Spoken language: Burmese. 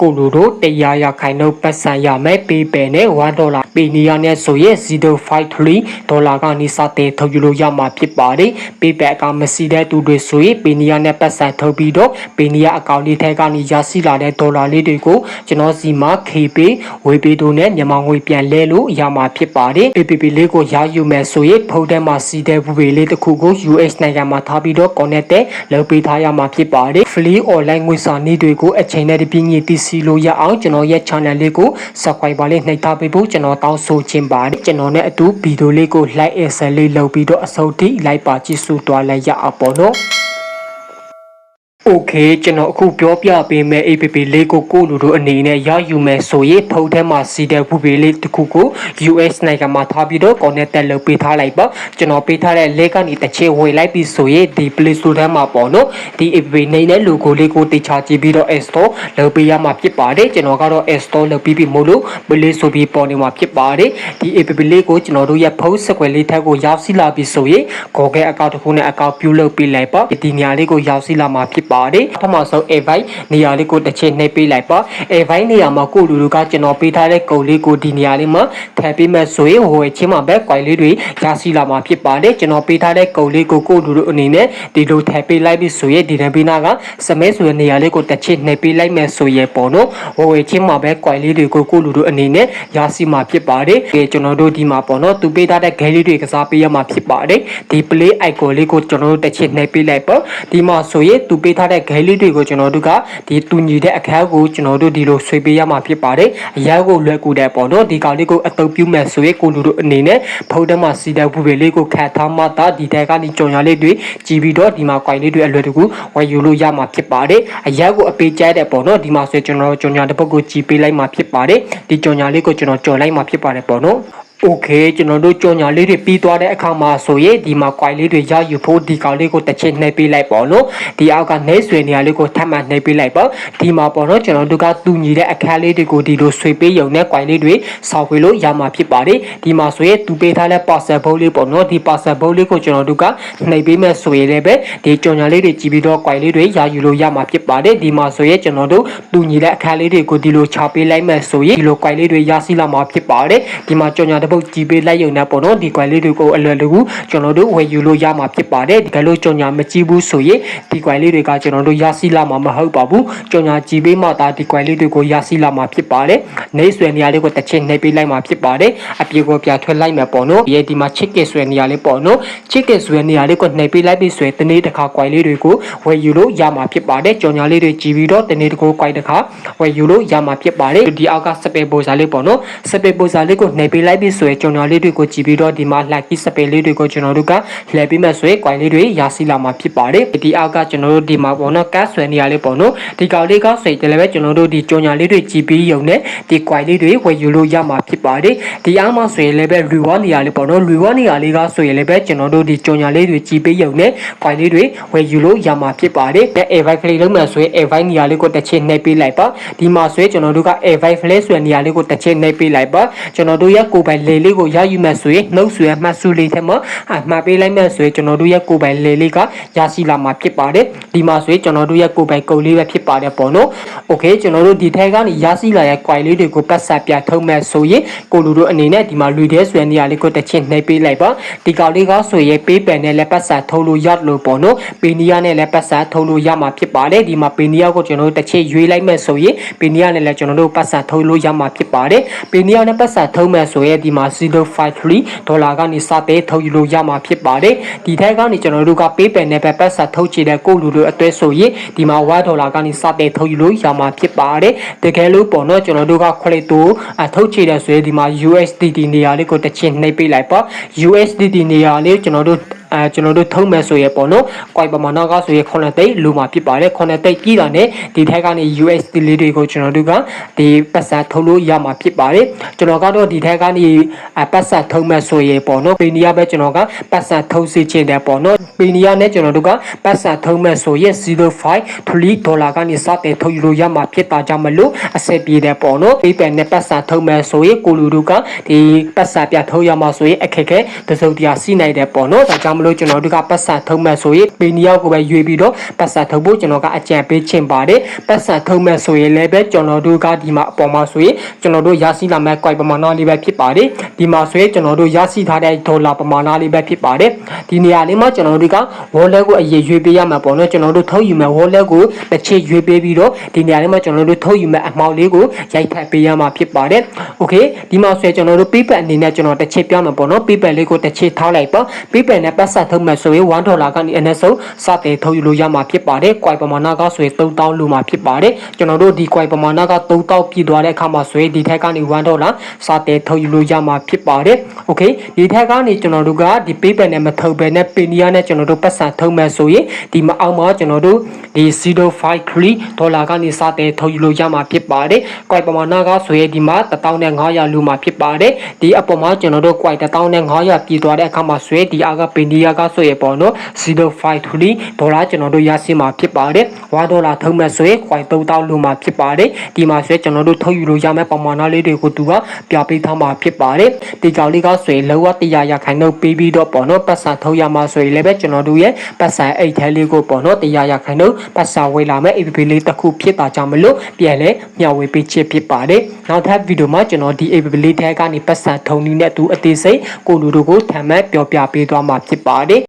ကိုလူတို့တရားရခိုင်နှုန်းပတ်စံရမယ်ပေးပယ်နဲ့1ဒေါ်လာပေးနေရတဲ့ဆိုရင်053ဒေါ်လာကနေစတဲ့ထုတ်ယူလို့ရမှာဖြစ်ပါတယ်ပေးပယ်အကောင့်မရှိတဲ့သူတွေဆိုရင်ပေးနေရတဲ့ပတ်စံထုတ်ပြီးတော့ပေးနေရအကောင့်လေးထဲကနေရရှိလာတဲ့ဒေါ်လာလေးတွေကိုကျွန်တော်စီမှာ KP ဝေပေးတို့နဲ့မြန်မာငွေပြန်လဲလို့ရမှာဖြစ်ပါတယ် APP လေးကိုရယူမယ်ဆိုရင်ဖုန်းထဲမှာစီတဲ့ဝေလေးတစ်ခုကို US နိုင်ငံမှာထားပြီးတော့ connect တဲ့လုပ်ပေးထားရမှာဖြစ်ပါတယ် free online ငွေစာနည်းတွေကိုအချိန်နဲ့တပြည့်ညတည်စီလို့ရအောင်ကျွန်တော်ရဲ့ channel လေးကို subscribe ပါလေးနှိပ်ထားပေးဖို့ကျွန်တော်တောင်းဆိုချင်ပါတယ်ကျွန်တော်နဲ့အတူဗီဒီယိုလေးကို like and share လေးလုပ်ပြီးတော့အဆုံးထိ like ပါကြည့်စုသွားလိုက်ရအောင်ပေါ့နော် โอเคကျွန်တော်အခုပြောပြပေးမယ် APP လေးကိုကိုလူတို့အနေနဲ့ရယူမယ်ဆိုရင်ဖုန်းထဲမှာစီတဲ့ဝူပေလေးတစ်ခုကို US နိုင်ငံမှာထားပြီးတော့ connect တက်လုပ်ပေးထားလိုက်ပါကျွန်တော်ပေးထားတဲ့ link ကနေတစ်ချက်ဝင်လိုက်ပြီးဆိုရင်ဒီ Play Store ထဲမှာပေါ့နော်ဒီ APP နေနဲ့ logo လေးကိုတိချကြည့်ပြီးတော့ install လုပ်ပေးရမှာဖြစ်ပါတယ်ကျွန်တော်ကတော့ install လုပ်ပြီးပြီမို့လို့ Play ဆိုပြီးပေါ်နေမှာဖြစ်ပါတယ်ဒီ APP လေးကိုကျွန်တော်တို့ရဲ့ဖုန်းစကွယ်လေးထက်ကိုရောက်စီလာပြီဆိုရင် Google account တစ်ခုနဲ့ account ပြုလုပ်ပေးလိုက်ပါဒီနေရာလေးကိုရောက်စီလာမှာဖြစ်ပါ ါတယ်ပထမဆုံး A5 နေရာလေးကိုတစ်ချက်နှိပ်ပေးလိုက်ပါ A5 နေရာမှာကိုလူလူကကျွန်တော်ပေးထားတဲ့ကုံလေးကိုဒီနေရာလေးမှာထည့်ပေးမယ်ဆိုရင်ဟိုချင်းမှာပဲ coin လေးတွေရရှိလာမှာဖြစ်ပါတယ်ကျွန်တော်ပေးထားတဲ့ကုံလေးကိုကိုလူလူအနေနဲ့ဒီလိုထည့်ပေးလိုက်ပြီဆိုရင်ဒီနံပေးနာကစမဲဆိုတဲ့နေရာလေးကိုတစ်ချက်နှိပ်ပေးလိုက်မယ်ဆိုရင်ပေါ့နော်ဟိုချင်းမှာပဲ coin လေးတွေကိုကိုလူလူအနေနဲ့ရရှိမှာဖြစ်ပါတယ်ဒီကျွန်တော်တို့ဒီမှာပေါ့နော်သူပေးထားတဲ့ game လေးတွေကစားပေးရမှာဖြစ်ပါတယ်ဒီ play icon လေးကိုကျွန်တော်တို့တစ်ချက်နှိပ်ပေးလိုက်ပါဒီမှာဆိုရင်သူပေးထားတဲ့ game လေးတွေကိုကျွန်တော်တို့ကဒီတူညီတဲ့အခန်းကိုကျွန်တော်တို့ဒီလိုဆွေးပေးရမှာဖြစ်ပါတယ်အရာကိုလွယ်ကူတဲ့ပေါ့နော်ဒီကောင်လေးကိုအတုပ်ပြုမဲ့ဆိုရင်ကိုလူတို့အနေနဲ့ဖုန်းထဲမှာစီတဲ့ဘူးပဲလေးကိုခတ်ထားမှသာဒီတဲကနေကြော်ညာလေးတွေကြည်ပြီးတော့ဒီမှာ coin လေးတွေအလွယ်တကူဝယ်ယူလို့ရမှာဖြစ်ပါတယ်အရာကိုအပေးကျဲတဲ့ပေါ့နော်ဒီမှာဆိုရင်ကျွန်တော်ကြော်ညာတစ်ပုတ်ကိုကြည်ပေးလိုက်မှာဖြစ်ပါတယ်ဒီကြော်ညာလေးကိုကျွန်တော်ကြော်လိုက်မှာဖြစ်ပါတယ်ပေါ့နော် โอเคကျွန်တော်တို့ကြော်ညာလေးတွေပြီးသွားတဲ့အခါမှာဆိုရင်ဒီမှာ coin လေးတွေရယူဖို့ဒီကောင်လေးကိုတစ်ချက်နှိပ်ပေးလိုက်ပေါ့နော်ဒီအောက်ကနှိပ်ဆွေနေရာလေးကိုထပ်မံနှိပ်ပေးလိုက်ပေါ့ဒီမှာပေါ့နော်ကျွန်တော်တို့ကတူညီတဲ့အခန်းလေးတွေကိုဒီလိုဆွေပေးရုံနဲ့ coin လေးတွေဆောက်ပေးလို့ရမှာဖြစ်ပါတယ်ဒီမှာဆိုရင်သူပေးထားတဲ့ parcel bowl လေးပေါ့နော်ဒီ parcel bowl လေးကိုကျွန်တော်တို့ကနှိပ်ပေးမယ်ဆိုရင်လည်းပဲဒီကြော်ညာလေးတွေကြည့်ပြီးတော့ coin လေးတွေရယူလို့ရမှာဖြစ်ပါတယ်ဒီမှာဆိုရင်ကျွန်တော်တို့တူညီတဲ့အခန်းလေးတွေကိုဒီလိုချပေးလိုက်မယ်ဆိုရင်ဒီလို coin လေးတွေရရှိလာမှာဖြစ်ပါတယ်ဒီမှာကြော်ညာတစ် ပုတ်ကြည့်ပေးလိုက်ရုံနဲ့ပေါ့နော်ဒီ coin လေးတွေကိုအလွယ်တကူကျွန်တော်တို့ဝယ်ယူလို့ရမှာဖြစ်ပါတယ်ဒီကလို့ကြော်ညာမကြည့်ဘူးဆိုရင်ဒီ coin လေးတွေကကျွန်တော်တို့ရရှိလာမှာမဟုတ်ပါဘူးကြော်ညာကြည့်ပေးမှသာဒီ coin လေးတွေကိုရရှိလာမှာဖြစ်ပါတယ်နေဆွဲနေရာလေးကိုတစ်ချက်နှိပ်ပေးလိုက်မှာဖြစ်ပါတယ်အပြေကိုပြထွက်လိုက်မယ်ပေါ့နော်ဒီဒီမှာ chicken ဆွဲနေရာလေးပေါ့နော် chicken ဆွဲနေရာလေးကိုနှိပ်ပေးလိုက်ပြီးဆွဲတနေ့တစ်ခါ coin လေးတွေကိုဝယ်ယူလို့ရမှာဖြစ်ပါတယ်ကြော်ညာလေးတွေကြည့်ပြီးတော့တနေ့တစ်ခု coin တစ်ခါဝယ်ယူလို့ရမှာဖြစ်ပါတယ်ဒီအောက်ကစပယ်ပိုစာလေးပေါ့နော်စပယ်ပိုစာလေးကိုနှိပ်ပေးလိုက်ပြီးဆွဲကြော်ညာလေးတွေကိုကြည့်ပြီးတော့ဒီမှာ lucky စပယ်လေးတွေကိုကျွန်တော်တို့ကလှည့်ပြီးမှဆွဲ coin လေးတွေရရှိလာမှာဖြစ်ပါတယ်ဒီအောက်ကကျွန်တော်တို့ဒီမှာပေါ့နော်ကတ်ဆွဲနေရာလေးပေါ့နော်ဒီကောင်လေးကဆွဲတယ်လည်းပဲကျွန်တော်တို့ဒီကြော်ညာလေးတွေကြည့်ပြီးရုံနဲ့ဒီ coin လေးတွေဝယ်ယူလို့ရမှာဖြစ်ပါတယ်ဒီအားမှဆွဲလည်းပဲ reward နေရာလေးပေါ့နော် reward နေရာလေးကဆွဲလည်းပဲကျွန်တော်တို့ဒီကြော်ညာလေးတွေကြည့်ပြီးရုံနဲ့ coin လေးတွေဝယ်ယူလို့ရမှာဖြစ်ပါတယ်တဲ့ invite ကလေးလုံးမှဆွဲ invite နေရာလေးကိုတစ်ချက်နှိပ်ပေးလိုက်ပါဒီမှာဆွဲကျွန်တော်တို့က invite flash ဆွဲနေရာလေးကိုတစ်ချက်နှိပ်ပေးလိုက်ပါကျွန်တော်တို့ရဲ့ကိုယ်ပိုင်လေလေးကိုရယူမှဆွဲနှုတ်ဆွဲမှတ်စုလေးထဲမှာအမှတ်ပေးလိုက်မှဆွဲကျွန်တော်တို့ရဲ့ကိုယ်ပိုင်လေလေးကရရှိလာမှာဖြစ်ပါတယ်ဒီမှာဆွဲကျွန်တော်တို့ရဲ့ကိုယ်ပိုင်ကုတ်လေးပဲဖြစ်ပါတယ်ပေါ့နော်โอเคကျွန်တော်တို့ဒီထဲကနေရရှိလာတဲ့ coin လေးတွေကိုပတ်ဆက်ပြထုံးမဲ့ဆိုရင်ကိုလူတို့အနေနဲ့ဒီမှာလူတဲ့ဆွဲနေရာလေးကိုတစ်ချက်နှိပ်ပေးလိုက်ပါဒီကောင်လေးကဆိုရင်ပေးပန်နဲ့လက်ပတ်ဆက်ထုံးလို့ရလို့ပေါ့နော်ပီနီယာနဲ့လက်ပတ်ဆက်ထုံးလို့ရမှာဖြစ်ပါတယ်ဒီမှာပီနီယာကိုကျွန်တော်တို့တစ်ချက်ရွေးလိုက်မဲ့ဆိုရင်ပီနီယာနဲ့လည်းကျွန်တော်တို့ပတ်ဆက်ထုံးလို့ရမှာဖြစ်ပါတယ်ပီနီယာနဲ့ပတ်ဆက်ထုံးမဲ့ဆိုရင်ဒီ မှာ053ဒေါ်လာကနေစတဲ့ထုတ်ယူလို့ရမှာဖြစ်ပါတယ်ဒီထက်ကနေကျွန်တော်တို့ကပေးပန်နဲ့ပတ်ဆက်ထုတ်ချေတဲ့ကိုလူတို့အတွဲဆိုရင်ဒီမှာ1ဒေါ်လာကနေစတဲ့ထုတ်ယူလို့ရမှာဖြစ်ပါတယ်တကယ်လို့ပေါ့နော်ကျွန်တော်တို့ကခွလက်တူအထုတ်ချေတဲ့ဆိုရင်ဒီမှာ USDT နေရာလေးကိုတစ်ချက်နှိပ်ပေးလိုက်ပါ USDT နေရာလေးကျွန်တော်တို့ အဲကျွန်တော်တို့ထုံးမယ်ဆိုရပေါ့နော်။ coin ပမာဏကဆိုရ9သိန်းလိုမှာဖြစ်ပါတယ်9သိန်းကြီးတာနဲ့ဒီထက်ကနေ USD လေးတွေကိုကျွန်တော်တို့ကဒီပတ်စံထုံးလို့ရမှာဖြစ်ပါတယ်။ကျွန်တော်ကတော့ဒီထက်ကနေပတ်စံထုံးမယ်ဆိုရပေါ့နော်။ပီနီယာပဲကျွန်တော်ကပတ်စံထုံးစေချင်တယ်ပေါ့နော်။ပီနီယာနဲ့ကျွန်တော်တို့ကပတ်စံထုံးမယ်ဆိုရ0.53ဒေါ်လာကနေစတဲ့ထုတ်ယူလို့ရမှာဖြစ်တာကြောင့်မလို့အဆက်ပြေတယ်ပေါ့နော်။ PayPal နဲ့ပတ်စံထုံးမယ်ဆိုရကိုလူတို့ကဒီပတ်စံပြထုတ်ရမှာဆိုရအခက်ခဲတစုံတရာစီးနိုင်တယ်ပေါ့နော်။ဒါကြောင့်မလို့ကျွန်တော်တို့ကပတ်စံထုံးမဲ့ဆိုရင်ပေနီယောက်ကိုပဲရွေးပြီးတော့ပတ်စံထုံးဖို့ကျွန်တော်ကအကြံပေးချင်ပါတယ်ပတ်စံထုံးမဲ့ဆိုရင်လည်းပဲကျွန်တော်တို့ကဒီမှာအပေါ်မှာဆိုရင်ကျွန်တော်တို့ရရှိလာမဲ့ coin ပမာဏလေးပဲဖြစ်ပါတယ်ဒီမှာဆိုရင်ကျွန်တော်တို့ရရှိထားတဲ့ဒေါ်လာပမာဏလေးပဲဖြစ်ပါတယ်ဒီနေရာလေးမှာကျွန်တော်တို့က wallet ကိုအရေးရွေးပေးရမှာပေါ့နော်ကျွန်တော်တို့ထုတ်ယူမဲ့ wallet ကိုတစ်ချေရွေးပေးပြီးတော့ဒီနေရာလေးမှာကျွန်တော်တို့ထုတ်ယူမဲ့အမောက်လေးကိုရိုက်ထပ်ပေးရမှာဖြစ်ပါတယ် okay ဒီမှာဆိုရင်ကျွန်တော်တို့ PayPal အနေနဲ့ကျွန်တော်တစ်ချေပြောင်းမှာပေါ့နော် PayPal လေးကိုတစ်ချေထောက်လိုက်ပါ PayPal နဲ့ပတ်ဆက်ထုတ်မဲ့ဆိုရင်1ဒေါ်လာကနေအနည်းဆုံးစတင်ထုတ်ယူလို့ရမှာဖြစ်ပါတယ်။ coin ပမာဏကဆိုရင်3000လို့မှာဖြစ်ပါတယ်။ကျွန်တော်တို့ဒီ coin ပမာဏက3000ပြည့်သွားတဲ့အခါမှာဆိုရင်ဒီထက်ကနေ1ဒေါ်လာစတင်ထုတ်ယူလို့ရမှာဖြစ်ပါတယ်။ Okay ဒီထက်ကနေကျွန်တော်တို့ကဒီ PayPal နဲ့မထုတ်ဘဲနဲ့ Payoneer နဲ့ကျွန်တော်တို့ပတ်စံထုတ်မဲ့ဆိုရင်ဒီမအောင်မှာကျွန်တော်တို့ဒီ053ဒေါ်လာကနေစတင်ထုတ်ယူလို့ရမှာဖြစ်ပါတယ်။ coin ပမာဏကဆိုရင်ဒီမှာ1500လို့မှာဖြစ်ပါတယ်။ဒီအပေါ်မှာကျွန်တော်တို့ coin 1500ပြည့်သွားတဲ့အခါမှာဆိုရင်ဒီအားက Payoneer ကဆိုရင်ပေါ့နော်053ဒေါ်လာကျွန်တော်တို့ရရှိမှာဖြစ်ပါတယ်။1ဒေါ်လာထုတ်မဲ့ဆိုရင် coin 3000လို့မှာဖြစ်ပါတယ်။ဒီမှာဆိုရင်ကျွန်တော်တို့ထုတ်ယူလို့ရမယ့်ပမာဏလေးတွေကိုသူကပြပေးထားမှာဖြစ်ပါတယ်။ဒီကောင်လေးကဆိုရင်လောက100ရခိုင်နှုန်းပေးပြီးတော့ပေါ့နော်ပတ်စံထုတ်ရမှာဆိုရင်လည်းပဲကျွန်တော်တို့ရဲ့ပတ်စံအိတ်ထဲလေးကိုပေါ့နော်100ရခိုင်နှုန်းပတ်စံဝေးလာမယ့် APP လေးတစ်ခုဖြစ်တာကြောင့်မလို့ပြန်လဲမျှဝေပေးချစ်ဖြစ်ပါတယ်။နောက်ထပ်ဗီဒီယိုမှာကျွန်တော်ဒီ APP လေးထဲကနေပတ်စံထုံနည်းနဲ့သူအသေးစိတ်ကိုလူတို့ကိုထံမဲ့ပြောပြပေးသွားမှာဖြစ်ပါတယ်